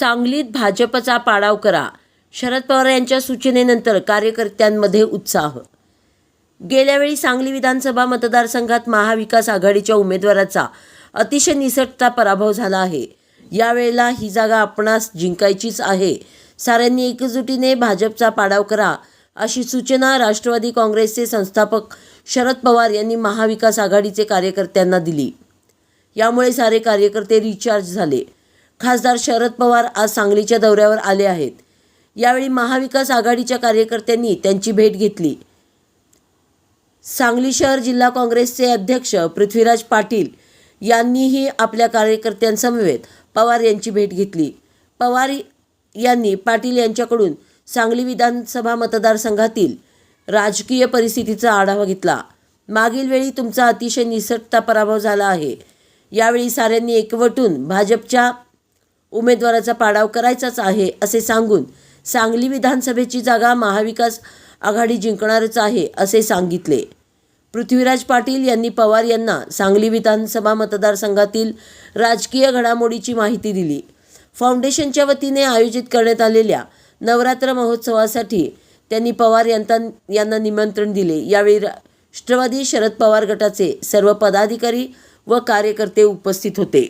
सांगलीत भाजपचा पाडाव करा. शरद पवार यांच्या सूचनेनंतर कार्यकर्त्यांमध्ये उत्साह. गेल्यावेळी सांगली विधानसभा मतदारसंघात महाविकास आघाडीच्या उमेदवाराचा अतिशय निसटता पराभव झाला आहे. यावेळेला ही जागा आपणास जिंकायचीच आहे. साऱ्यांनी एकजुटीने भाजपचा पाडाव करा अशी सूचना राष्ट्रवादी काँग्रेसचे संस्थापक शरद पवार यांनी महाविकास आघाडीचे कार्यकर्त्यांना दिली. यामुळे सारे कार्यकर्ते रिचार्ज झाले. खासदार शरद पवार आज सांगलीच्या दौऱ्यावर आले आहेत. यावेळी महाविकास आघाडीच्या कार्यकर्त्यांनी त्यांची भेट घेतली. सांगली शहर जिल्हा काँग्रेसचे अध्यक्ष पृथ्वीराज पाटील यांनीही आपल्या कार्यकर्त्यांसमवेत पवार यांची भेट घेतली. पवार यांनी पाटील यांच्याकडून सांगली विधानसभा मतदारसंघातील राजकीय परिस्थितीचा आढावा घेतला. मागील वेळी तुमचा अतिशय निसटता पराभव झाला आहे. यावेळी साऱ्यांनी एकवटून भाजपच्या उमेदवाराचा पाडाव करायचाच आहे असे सांगून सांगली विधानसभेची जागा महाविकास आघाडी जिंकणारच आहे असे सांगितले. पृथ्वीराज पाटील यांनी पवार यांना सांगली विधानसभा मतदारसंघातील राजकीय घडामोडीची माहिती दिली. फाउंडेशनच्या वतीने आयोजित करण्यात आलेल्या नवरात्र महोत्सवासाठी त्यांनी पवार यांना यांना निमंत्रण दिले. यावेळी राष्ट्रवादी शरद पवार गटाचे सर्व पदाधिकारी व कार्यकर्ते उपस्थित होते.